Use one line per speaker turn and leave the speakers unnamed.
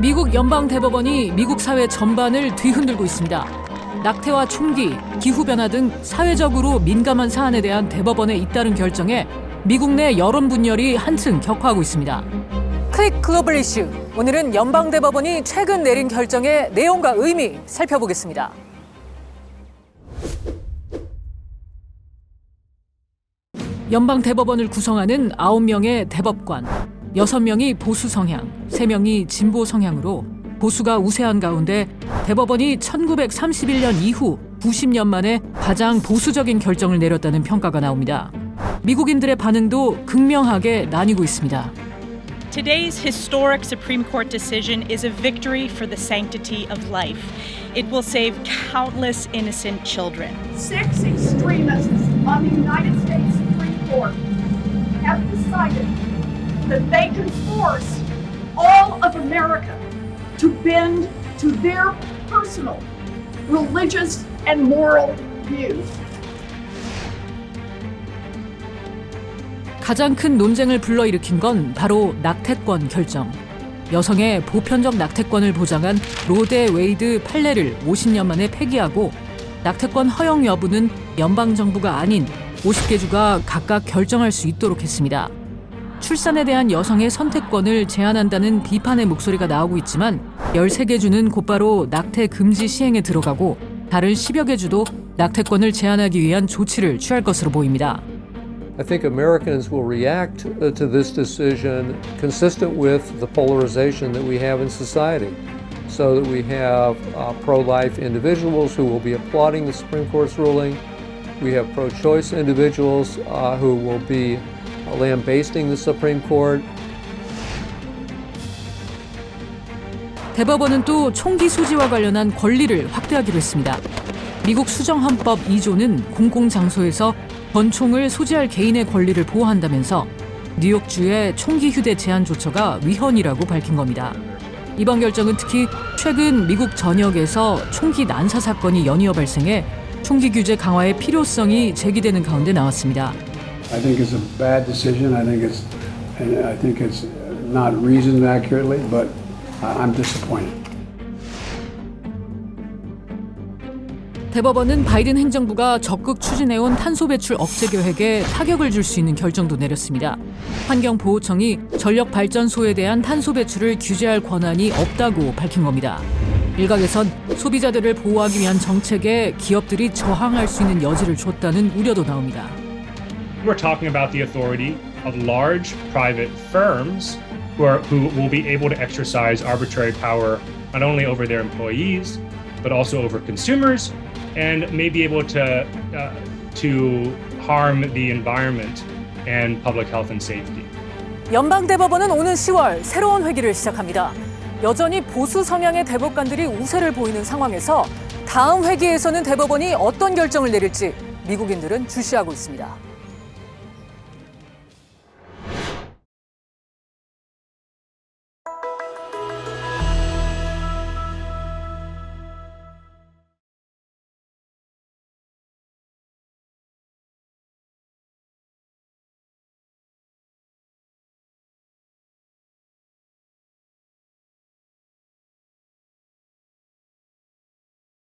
미국 연방 대법원이 미국 사회 전반을 뒤흔들고 있습니다. 낙태와 총기, 기후 변화 등 사회적으로 민감한 사안에 대한 대법원의 잇따른 결정에 미국 내 여론 분열이 한층 격화하고 있습니다. 클릭 글로벌 이슈. 오늘은 연방 대법원이 최근 내린 결정의 내용과 의미 살펴보겠습니다. 연방 대법원을 구성하는 9명의 대법관, 6명이 보수 성향, 3명이 진보 성향으로 보수가 우세한 가운데 대법원이 1931년 이후 90년 만에 가장 보수적인 결정을 내렸다는 평가가 나옵니다. 미국인들의 반응도 극명하게 나뉘고 있습니다.
Today's historic Supreme Court decision is a victory for the sanctity of life. It will save countless innocent children.
six extremists on the United States Supreme Court have decided that they can force all of America to bend to their personal religious and moral views.
가장 큰 논쟁을 불러일으킨 건 바로 낙태권 결정. 여성의 보편적 낙태권을 보장한 로데 웨이드 판례를 50년 만에 폐기하고 낙태권 허용 여부는 연방 정부가 아닌 50개 주가 각각 결정할 수 있도록 했습니다. 출산에 대한 여성의 선택권을 제한한다는 비판의 목소리가 나오고 있지만 13개 주는 곧바로 낙태 금지 시행에 들어가고 다른 10여 개 주도 낙태권을 제한하기 위한 조치를 취할 것으로 보입니다.
I think Americans will react uh, to this decision consistent with the polarization that we have in society. So that we have uh, pro life individuals who will be applauding the Supreme Court's ruling. We have pro choice individuals uh, who will be lambasting the Supreme Court.
대법원은 또 총기 소지와 관련한 권리를 확대하기로 했습니다. 미국 수정헌법 2조는 공공장소에서 권총을 소지할 개인의 권리를 보호한다면서 뉴욕주의 총기 휴대 제한 조처가 위헌이라고 밝힌 겁니다. 이번 결정은 특히 최근 미국 전역에서 총기 난사 사건이 연이어 발생해 총기 규제 강화의 필요성이 제기되는 가운데 나왔습니다.
I think it's a bad decision. I think it's, I think it's not reasoned accurately, but I'm disappointed.
대법원은 바이든 행정부가 적극 추진해온 탄소 배출 억제 계획에 타격을 줄 수 있는 결정도 내렸습니다. 환경보호청이 전력 발전소에 대한 탄소 배출을 규제할 권한이 없다고 밝힌 겁니다. 일각에선 소비자들을 보호하기 위한 정책에 기업들이 저항할 수 있는 여지를 줬다는 우려도 나옵니다.
We're talking about the authority of large private firms who, are, who will be able to exercise arbitrary power not only over their employees, but also over consumers, and may be able to, uh, to harm the environment and public health and safety.
연방 대법원은 오는 10월 새로운 회기를 시작합니다. 여전히 보수 성향의 대법관들이 우세를 보이는 상황에서 다음 회기에서는 대법원이 어떤 결정을 내릴지 미국인들은 주시하고 있습니다.